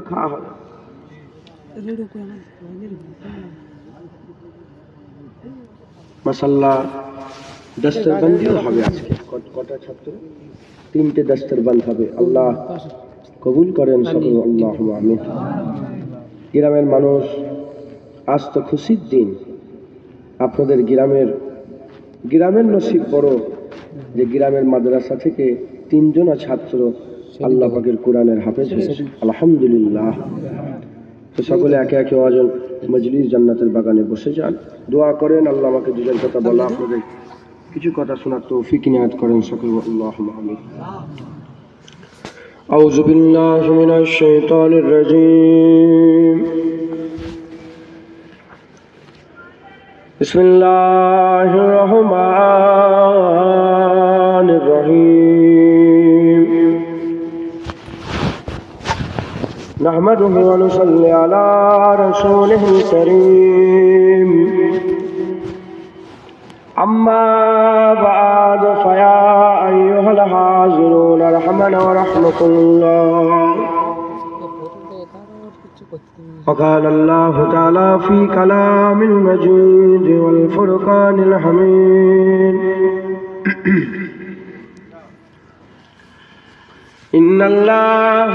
খাওয়া হবে। মাসাল্লাহ দস্তরবন্দিও হবে আজকে। কটা ছাত্র? তিনটে দস্তরবন্দ হবে। আল্লাহ কবুল করেন সকল আল্লাহ আমিন। গ্রামের মানুষ, আজ তো খুশির দিন। আপনাদের গ্রামের গ্রামের নসিব বড় যে গ্রামের মাদ্রাসা থেকে তিনজনা ছাত্র আল্লাহ পাকের কোরআনের হাফেজ হয়েছে আলহামদুলিল্লাহ তো সকলে একে একে অজন মজলিস জান্নাতের বাগানে বসে যান দোয়া করেন আল্লাহ আমাকে দুজন কথা বলা আপনাদের কিছু কথা শোনার তৌফিক নিয়াত করেন সকল আল্লাহ আমিন أعوذ بالله من الشيطان الرجيم بسم الله الرحمن نحمده ونصلي على رسوله الكريم. أما بعد فيا أيها الحاضرون رحمنا ورحمكم الله. وقال الله تعالى في كلام المجيد والفرقان الحميد. إن الله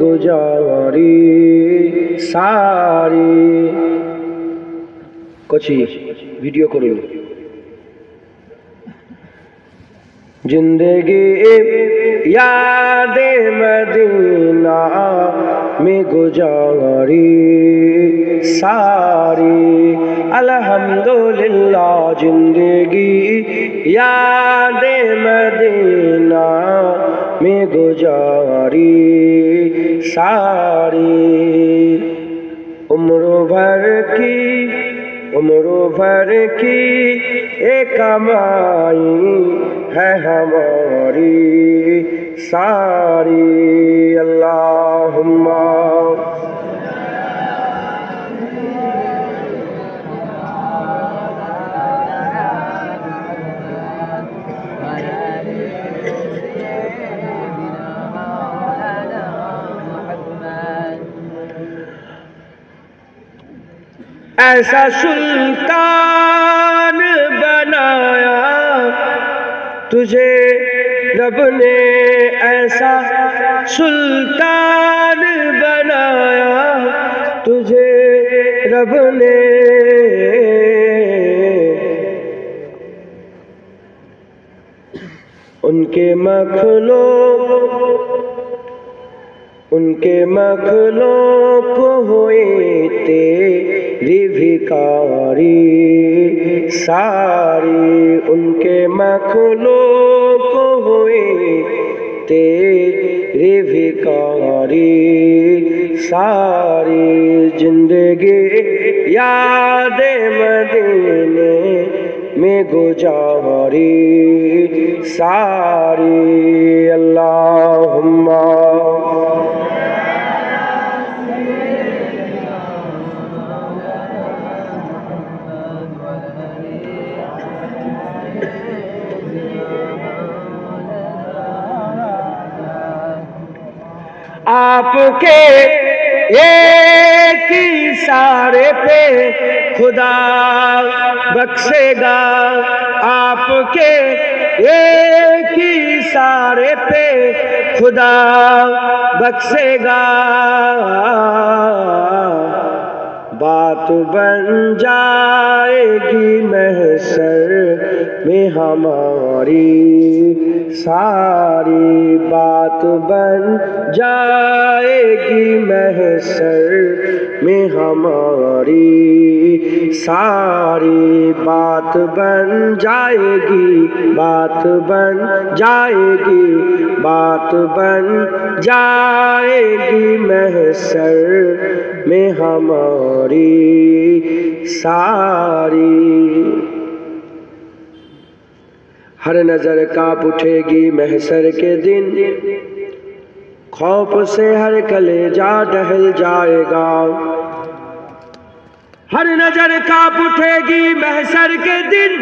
गुजारी सारी। कुछ वीडियो करो ज़िंदगी याद मदीना में गुजारी सारी। अल्हम्दुलिल्लाह ज़िंदगी याद मदीना में गुजारी। सारी उम्र भर की उम्र भर की एक कमाई है हमारी सारी अल्लाहुम्मा ऐसा सुल्तान बनाया। तुझे रब ने ऐसा सुल्तान बनाया। तुझे रब ने उनके मखलो उनके मखलों को हुए तेरी। भिकारी सारी उनके मखलों को हुए। तेरी भिकारी सारी ज़िंदगी याद मदीने में गुजारी। सारी अल्लाहुम्मा आपके एक ही सारे पे खुदा बख्शेगा। आपके एक ही सारे पे खुदा बख्शेगा। बात बन जाएगी महसर में हमारी सारी बात बन जाएगी महसर में हमारी। सारी बात बन जाएगी, बात बन जाएगी, बात बन जाएगी महसर में हमारी। सारी हर नज़र काँप उठेगी महसर के दिन। खौफ से हर कलेजा डहल जाएगा। हर नज़र काँप उठेगी महसर के दिन।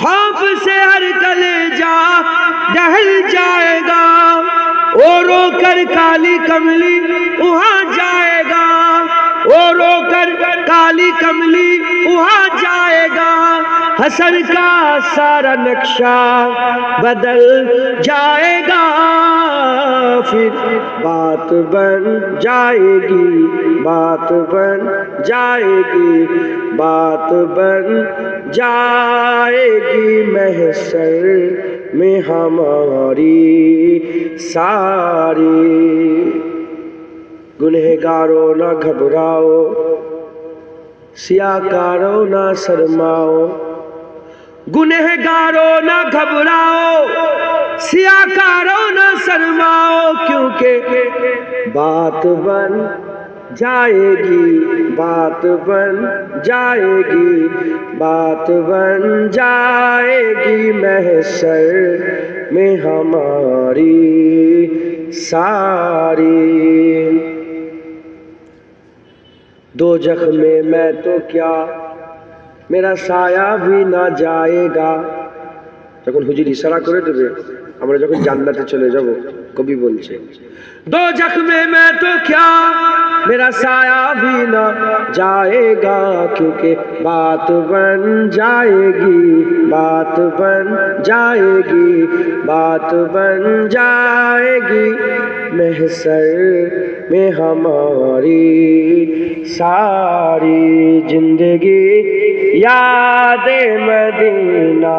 खौफ से हर कलेजा डहल जाएगा। ओ रोकर काली कमली वहाँ जाएगा। ओ रोकर काली कमली वहाँ जाएगा। हसर का सारा नक्शा बदल जाएगा, फिर बात बन जाएगी, बात बन जाएगी, बात बन जाएगी महसर में हमारी सारी। गुनहगारों ना घबराओ, सियाकारो ना शर्माओ गुनहगारो ना घबराओ, सियाकारो ना शर्माओ, क्योंकि बात बन जाएगी, बात बन जाएगी, बात बन जाएगी महसर में हमारी सारी। दो जख्मे, मैं तो क्या মেরা সায়া ভি না যায়গা যখন হুজুর ইশারা করে দেবে, আমরা যখন জান্নাতে চলে যাব কবি বলছে दो जख्मे मैं तो क्या मेरा साया भी ना जाएगा क्योंकि बात बन जाएगी बात बन जाएगी बात बन जाएगी महसर में हमारी सारी जिंदगी याद मदीना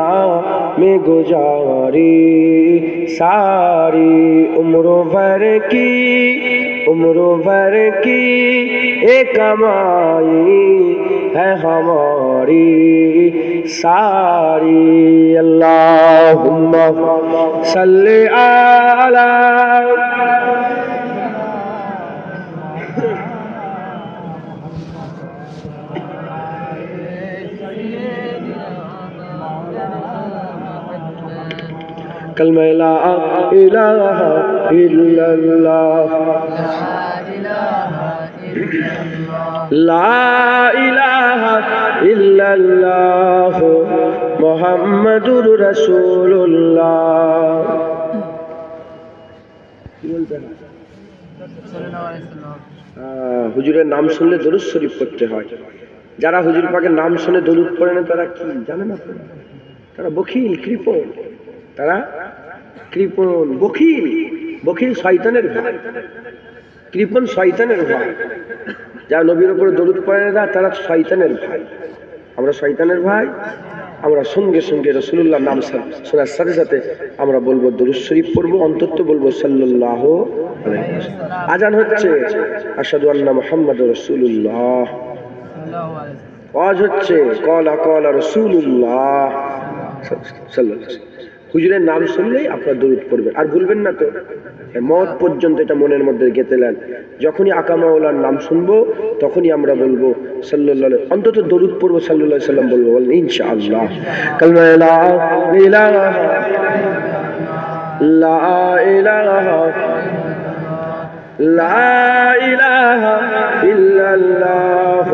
में गुजारी सारी उम्रों भर की उम्रों भर की एक कमाई है हमारी सारी अल्लाहुम्मा सल्ली अला কলমা লা ইলাহা ইল্লাল্লাহ। লা ইলাহা ইল্লাল্লাহ মুহাম্মাদুর রাসূলুল্লাহ। হুজুরের নাম শুনলে দরুদ শরীফ করতে হয়। যারা হুজুর পাকের নাম শুনে দরুদ পড়ে না, তারা কি জানে না তারা বকিল কৃপণ। তারা কৃপণ বখিল বখিল শয়তানের ভয় কৃপণ শয়তানের ভয় যারা নবীর উপরে দরুদ পড়ে না তারা শয়তানের ভয় আমরা শয়তানের ভাই আমরা সঙ্গে সঙ্গে রসুল্লাহ নাম শোনার সাথে সাথে আমরা বলব দরুদ শরীফ পড়ব অন্তত বলব সাল্লাহ আজান হচ্ছে। আসাদু আল্লাহ মোহাম্মদ রসুল্লাহ আওয়াজ হচ্ছে কলা কলা রসুল্লাহ হুজুরের নাম শুনলেই আপনার দরুদ পড়বেন। আর ভুলবেন না তো। মত পর্যন্ত এটা মনের মধ্যে গেতেলেন যখনই আকামাউলার নাম শুনব, তখনই আমরা বলব আলাইহি- অন্তত দরুদ পড়ব আলাইহি সাল্লাম বলব, বলেন লা ইলাহা লা ইলাহা ইল্লাল্লাহ।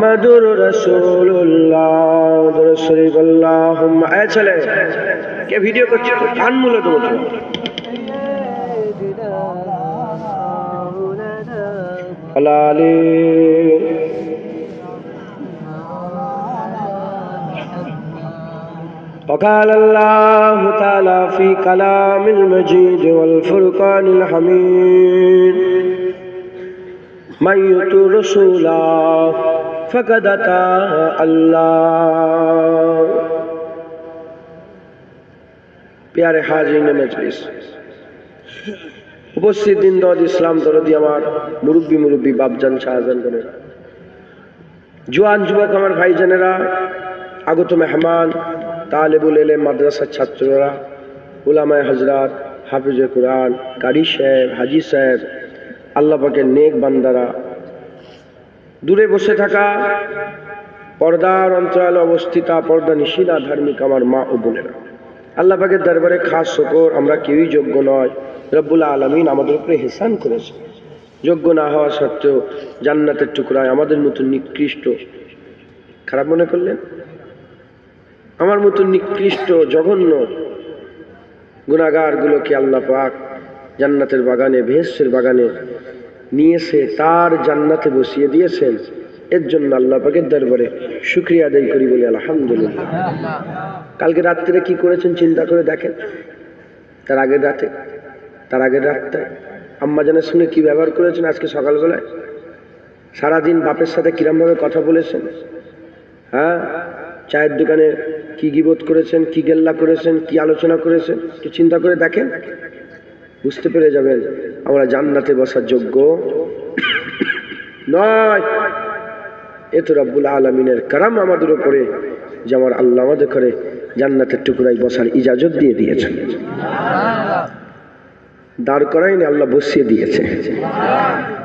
মোহাম্মদুর রাসূলুল্লাহ দরুদ শরীফ আল্লাহুম্মা এ ছেলে কে ভিডিও করছে কান মুলে দেবো তো হালালি وقال الله تعالى في كلام المجيد والفرقان الحميد من يطع رسولا فقد الله প্যারে হাজির মজলিস। উপস্থিত দিন দল ইসলাম দরদি আমার মুরব্বী মুরব্বী বাপজান শাহজান বোনেরা। জুয়ান যুবক আমার ভাইজানেরা, আগত মেহমান, তালেবুল এলে মাদ্রাসার ছাত্ররা, উলামায় হজরাত হাফিজে কোরআন কারি সাহেব, হাজি সাহেব আল্লাপাকের নেক বান্দারা দূরে বসে থাকা পর্দার অন্তরালে অবস্থিতা পর্দা নিশিনা ধার্মিক আমার মা ও বোনেরা। আল্লাহ পাকের দরবারে খাস শকর, আমরা কেউই যোগ্য নয়। রব্বুল আলমিন আমাদের উপরে হেসান করেছে। যোগ্য না হওয়া সত্ত্বেও জান্নাতের টুকরায় আমাদের মতো নিকৃষ্ট, খারাপ মনে করলেন? আমার মতো নিকৃষ্ট, জঘন্য গুণাগারগুলোকে আল্লাহ পাক জান্নাতের বাগানে ভেসের বাগানে নিয়েছে তার জান্নাতে বসিয়ে দিয়েছেন। এর জন্য আল্লাহ পাকের দরবারে শুক্রিয়া আদায় করি বলি আলহামদুলিল্লাহ। কালকে রাত্রে কি করেছেন চিন্তা করে দেখেন? তার আগের রাতে, তার আগের রাতটায় আম্মা জানের সঙ্গে কি ব্যবহার করেছেন আজকে সকালবেলায়? সারাদিন বাপের সাথে কিরমভাবে কথা বলেছেন? হ্যাঁ? চায়ের দোকানে কি গিবোধ করেছেন, কি গেল্লা করেছেন, কি আলোচনা করেছেন? একটু চিন্তা করে দেখেন। বুঝতে পেরে যাবেন, আমরা জান্নাতে বসার যোগ্য। নয়, এ তো রব্বুল আলমিনের কারাম আমাদের উপরে, যে আমার আল্লাহ আমাদের করে জান্নাতের টুকরাই বসার ইজাজত দিয়ে দিয়েছেন। দাঁড় করাইনি আল্লাহ বসিয়ে দিয়েছে।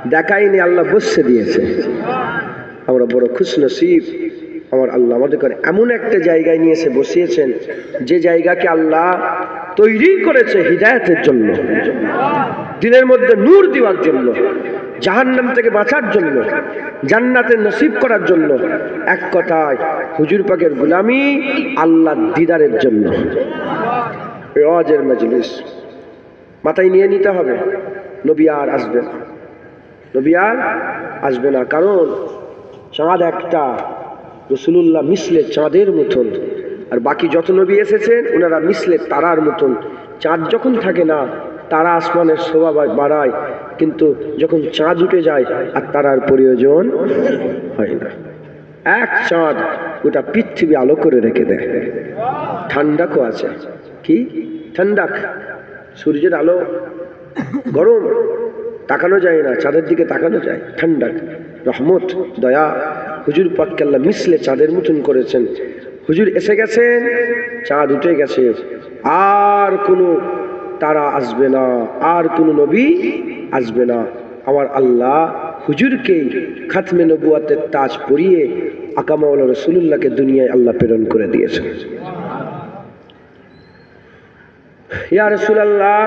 দেখাইনি আল্লাহ বসে দিয়েছে। আমরা বড় খুশ নসিব আমার আল্লাহ আমাদের করে। এমন একটা জায়গায় নিয়ে এসে বসিয়েছেন, যে জায়গাকে আল্লাহ তৈরি করেছে হৃদায়তের জন্য দিনের মধ্যে নূর দেওয়ার জন্য, জাহান্নাম থেকে বাঁচার জন্য, জান্নাতে নসিব করার জন্য, এক কথায় হুজুর পাকের গুলামি আল্লাহ দিদারের জন্য। রজের মজলিস মাথায় নিয়ে নিতে হবে, নবী আর আসবে না। নবী আর আসবে না, কারণ চাঁদ একটা রসুলুল্লাহ মিসলে চাঁদের মতন। আর বাকি যত নবী এসেছেন, ওনারা মিসলে তারার মতন। চাঁদ যখন থাকে না, তারা আসমানের শোভা বাড়ায়। কিন্তু যখন চাঁদ উঠে যায়, আর তারার প্রয়োজন হয় না। এক চাঁদ গোটা পৃথিবী আলো করে রেখে দেয়। ঠান্ডাকও আছে। কি? ঠান্ডাক। সূর্যের আলো গরম। তাকানো যায় না, চাঁদের দিকে তাকানো যায়। ঠান্ডা রহমত, দয়া। হুজুর পাক্কাল্লা মিশলে চাঁদের মতন করেছেন। হুজুর এসে গেছেন চাঁদ উঠে গেছে। আর কোনো তারা আসবে না, আর কোনো নবী আসবে না। আমার আল্লাহ হুজুরকেই খাতমে নবুয়াতের তাজ পরিয়ে আকামাউল রসুল্লাহকে দুনিয়ায় আল্লাহ প্রেরণ করে দিয়েছে ইয়া রসুলাল্লাহ,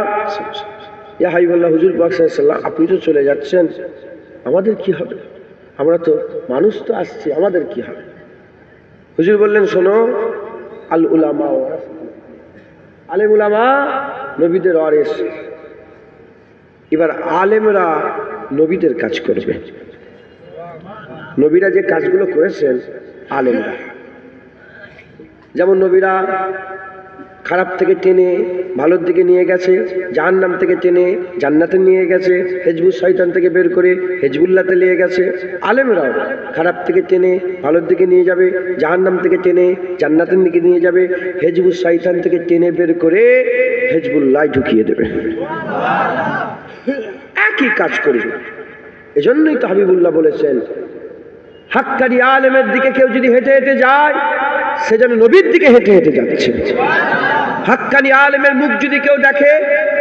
ইয়া হাইবুল্লাহ হুজুর বাকসাল্লাম আপনি তো চলে যাচ্ছেন। আমাদের কি হবে? আমরা তো মানুষ তো আসছি, আমাদের কি হবে হুজুর বললেন, শোনো, আল উলামা আলেম উলামা নবীদের অরেস এবার আলেমরা নবীদের কাজ করবে। নবীরা যে কাজগুলো করেছেন, আলেমরা। যেমন নবীরা খারাপ থেকে টেনে ভালোর দিকে নিয়ে গেছে জাহান নাম থেকে টেনে জান্নাতে নিয়ে গেছে, হেজবুল শয়তান থেকে বের করে হেজবুল্লাতে নিয়ে গেছে। আলেমরাও খারাপ থেকে টেনে ভালোর দিকে নিয়ে যাবে জাহান নাম থেকে টেনে জান্নাতের দিকে নিয়ে যাবে, হেজবুল শয়তান থেকে টেনে বের করে হেজবুল্লাহ ঢুকিয়ে দেবে। একই কাজ করবে এজন্যই তো হাবিবুল্লাহ বলেছেন, হাক্কারি আলেমের দিকে কেউ যদি হেঁটে হেঁটে যায়, সে যেন নবীর দিকে হেঁটে হেঁটে যাচ্ছে। হাক্কানি আলেমের মুখ যদি কেউ দেখে,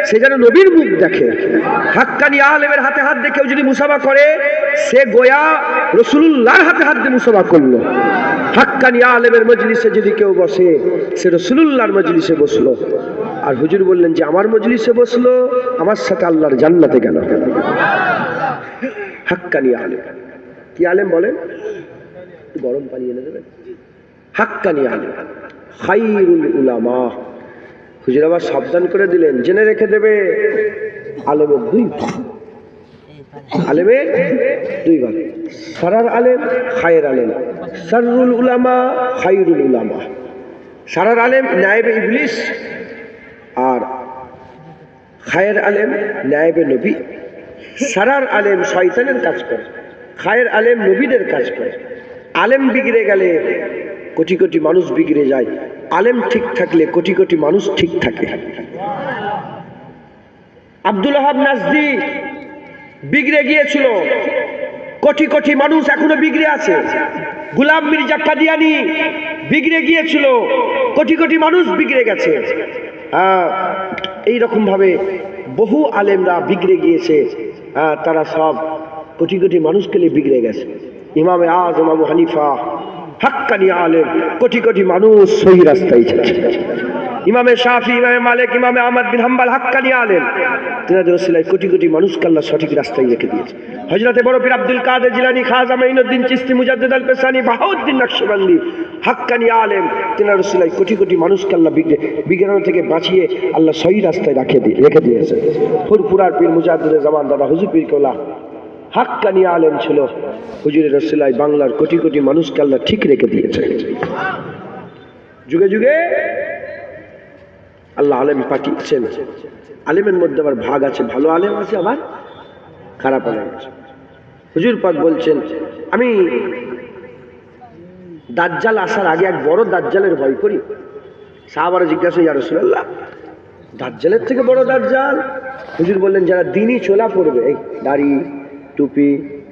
সে যেন নবীর মুখ দেখে। হাক্কানি আলেমের হাতে হাত দিয়ে কেউ যদি মুসাফা করে, সে গোয়া রসুলুল্লাহর হাতে হাত দিয়ে মুসাফা করল। হাক্কানি আলেমের মজলিসে যদি কেউ বসে, সে রসুলুল্লাহর মজলিসে বসল। আর হুজুর বললেন যে, আমার মজলিসে বসল, আমার সাথে আল্লাহর জান্নাতে গেল হাক্কানি আলেম। কি আলেম বলেন? গরম পানি এনে দেবেন। হাক্কানি আলেম। খাইরুল উলামা। হুজুর আবার সাবধান করে দিলেন, জেনে রেখে দেবে। আলেমের দুই আলেমের দুই ভাগ। সারার আলেম, খায়ের আলেম। সারুল উলামা খাইরুল উলামা। সারার আলেম, নায়েবে ইবলিস। আর খায়ের আলেম, নায়েবে নবী। সারার আলেম শয়তানের কাজ করে। খায়ের আলেম নবীদের কাজ করে। আলেম বিগড়ে গেলে কোটি কোটি মানুষ বিগড়ে যায়। আলেম ঠিক থাকলে কোটি কোটি মানুষ ঠিক থাকে। আব্দুল নাজদি বিগড়ে গিয়েছিল। কোটি কোটি মানুষ এখনও বিগড়ে আছে। গুলাম মির্জা কাদিয়ানি বিগড়ে গিয়েছিল। কোটি কোটি মানুষ বিগড়ে গেছে। হ্যাঁ, এইরকম ভাবে বহু আলেমরা বিগড়ে গিয়েছে। হ্যাঁ, তারা সব কোটি কোটি মানুষকে নিয়ে বিগড়ে গেছে। ইমামে আজ আবু হানিফা হাক্কানি আলেম, কোটি কোটি মানুষ সহি রাস্তায় যাচ্ছে। ইমামে শাফি, ইমামে মালিক, ইমামে আহমদ বিন হাম্বাল হাক্কানি আলেম। তিনাদের ওসিলায় কোটি কোটি মানুষকে আল্লাহ সঠিক রাস্তায় রেখে দিয়েছে। হজরতে বড় পীর আব্দুল কাদের জিলানি, খাজা মাইনুদ্দিন চিস্তি, মুজাদ্দিদ আল পেসানি বাহাউদ্দিন নকশবন্দি, হাক্কানি আলেম। তিনার ওসিলায় কোটি কোটি মানুষকে আল্লাহ বিজ্ঞান থেকে বাঁচিয়ে আল্লাহ সহি রাস্তায় রাখে দিয়ে রেখে দিয়েছে। ফুরপুরার পীর মুজাদ্দিদ জামান দাদা, হুজুর পীর কোলা হাক্কানি আলেম ছিল। হুজুরের রসিলায় বাংলার কোটি কোটি মানুষকে আল্লাহ ঠিক রেখে দিয়েছে। যুগে যুগে আল্লাহ আলেম পাঠিয়েছেন। আলেমের মধ্যে আবার ভাগ আছে, ভালো আলেম আছে, আবার খারাপ আলেম আছে। হুজুর পাক বলছেন, আমি দাজ্জাল আসার আগে এক বড় দাজ্জালের ভয় করি। সাহাবারা জিজ্ঞাসা, ইয়া রসুল্লাহ দাজ্জালের থেকে বড় দাজ্জাল? হুজুর বললেন, যারা দিনই চোলা পড়বে, এই দাড়ি টুপি,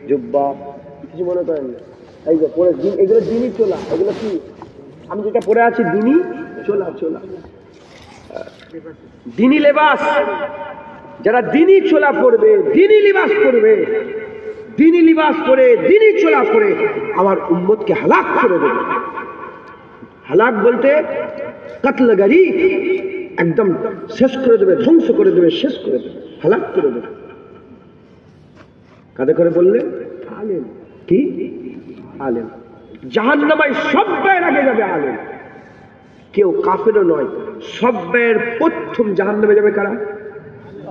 জুব্বা, কিছু মনে করেন এই যে পরে দিন, এগুলো দিনই চোলা। এগুলো কি? আমি যেটা পরে আছি, দিনই চোলা চোলা। দিনী লেবাস। যারা দিনী চোলা পড়বে দিনী লিবাস পড়বে দিনী লিবাস পরে, দিনই চোলা পরে, আমার উম্মতকে হালাক করে দেবে। হালাক বলতে কাতলগারি একদম শেষ করে দেবে, ধ্বংস করে দেবে, শেষ করে দেবে, হালাক করে দেবে। কাদের করে বললে? আলেম। কি? আলেম। জাহান্নামায় সব ব্যয়ের আগে যাবে আলেম। কেউ কাফেরও নয় সব ব্যয়ের প্রথম জাহান্নামে যাবে কারা?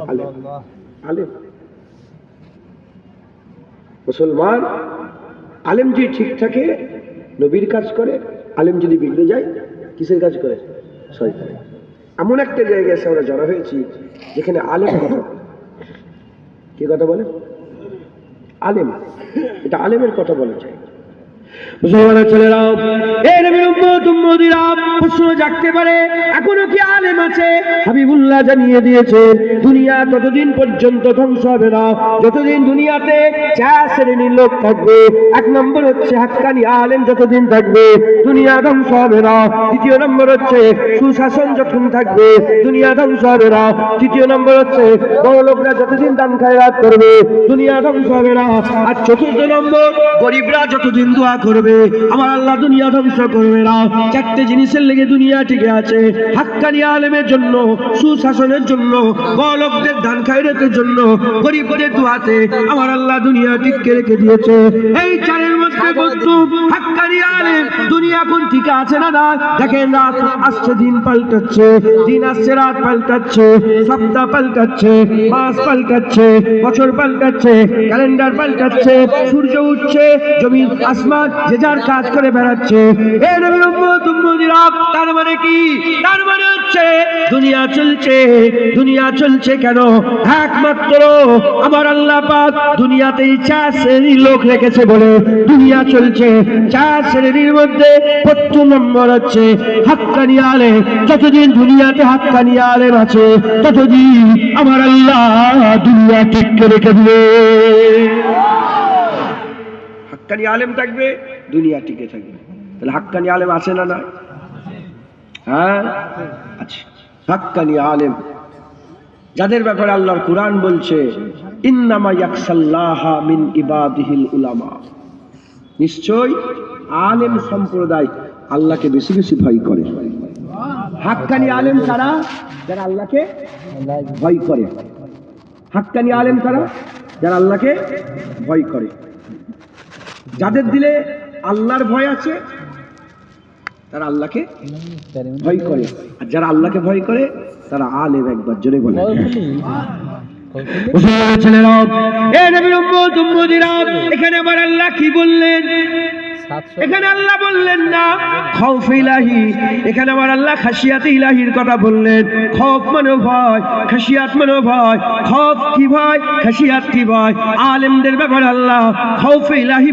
আলেম। আলেম। মুসলমান আলেম যদি ঠিক থাকে নবীর কাজ করে আলেম যদি বিগড়ে যায় কিসের কাজ করে? এমন একটা জায়গায় এসে আমরা জড়া হয়েছি যেখানে আলেম কথা কে কথা বলে? আলেম। এটা আলেমের কথা বলা যায় মুসলমানের ছেলেরাও প্রশ্ন পারে। এখনও কি আলেম আছে? হাবিবুল্লাহ জানিয়ে দিয়েছে, দুনিয়া ততদিন পর্যন্ত ধ্বংস হবে না। যতদিন দুনিয়াতে চার শ্রেণির লোক থাকবে, এক নম্বর হচ্ছে হাক্কানি আলেম যতদিন থাকবে, দুনিয়া ধ্বংস হবে না। দ্বিতীয় নম্বর হচ্ছে সুশাসন যখন থাকবে, দুনিয়া ধ্বংস হবে না। তৃতীয় নম্বর হচ্ছে বড় লোকরা যতদিন দান খায়রাত করবে, দুনিয়া ধ্বংস হবে না। আর চতুর্থ নম্বর, গরিবরা যতদিন দোয়া করবে, আমার আল্লাহ দুনিয়া ধ্বংস করবে না। চারটে জিনিসের লেগে দুনিয়া টিকে আছে। হাক্কানি আলেমের জন্য, সুশাসনের জন্য বড়লোকদের দান খায়রাতের জন্য, গরিবদের দোয়াতে আমার আল্লাহ দুনিয়া টিকে রেখে দিয়েছে। এই চারের মধ্যে বস্তু হাক্কানি আলেম দুনিয়া এখন ঠিক আছে না না দেখেন রাত আসছে দিন পাল্টাচ্ছে দিন আসছে রাত পাল্টাচ্ছে সপ্তাহ পাল্টাচ্ছে মাস পাল্টাচ্ছে বছর পাল্টাচ্ছে ক্যালেন্ডার পাল্টাচ্ছে সূর্য উঠছে আসমান যে যার কাজ করে বেড়াচ্ছে। এ উম্মত উম্মতিরা, তার মানে কি? তার মানে হচ্ছে দুনিয়া চলছে দুনিয়া চলছে কেন? একমাত্র আমার আল্লাহ পাক দুনিয়াতেই চার শ্রেণির লোক রেখেছে বলে। দুনিয়া চলছে, চার শ্রেণির মধ্যে প্রথম নম্বর হচ্ছে হাক্কানি আলেম। যতদিন দুনিয়াতে হাক্কানি আলেম আছে, ততদিন আমার আল্লাহ দুনিয়া ঠিক দিবে হাক্কানি আলেম থাকবে, দুনিয়া টিকে থাকবে। তাহলে হাক্কানি আলেম আছে না না হ্যাঁ? আছে। হাক্কানি আলেম। যাদের ব্যাপারে আল্লাহর কোরআন বলছে, ইন্নামা ইয়াকসাল্লাহা মিন ইবাদিহিল উলামা। নিশ্চয় আলেম সম্প্রদায় আল্লাহকে বেশি বেশি ভয় করে। হাক্কানি আলেম কারা? যারা আল্লাহকে ভয় করে। হাক্কানি আলেম কারা? যারা আল্লাহকে ভয় করে। যাদের দিলে আল্লাহর ভয় আছে, তারা আল্লাহকে ভয় করে। আর যারা আল্লাহকে ভয় করে, তারা আলেম একবার জোরে বলে ছেলেরা এ নবীর উম্মত উম্মতিরা এখানে আমার আল্লাহ কি বললেন? এখানে আল্লাহ বললেন না খৌফ ইলাহি। এখানে আমার আল্লাহ খাসিয়াতে ইলাহির কথা বললেন। খৌফ মানে ভয় খাসিয়াত মানে ভয়। খৌফ কি ভয় খাসিয়াত কি ভয়? আলেমদের ব্যাপারে আল্লাহ খৌফ ইলাহি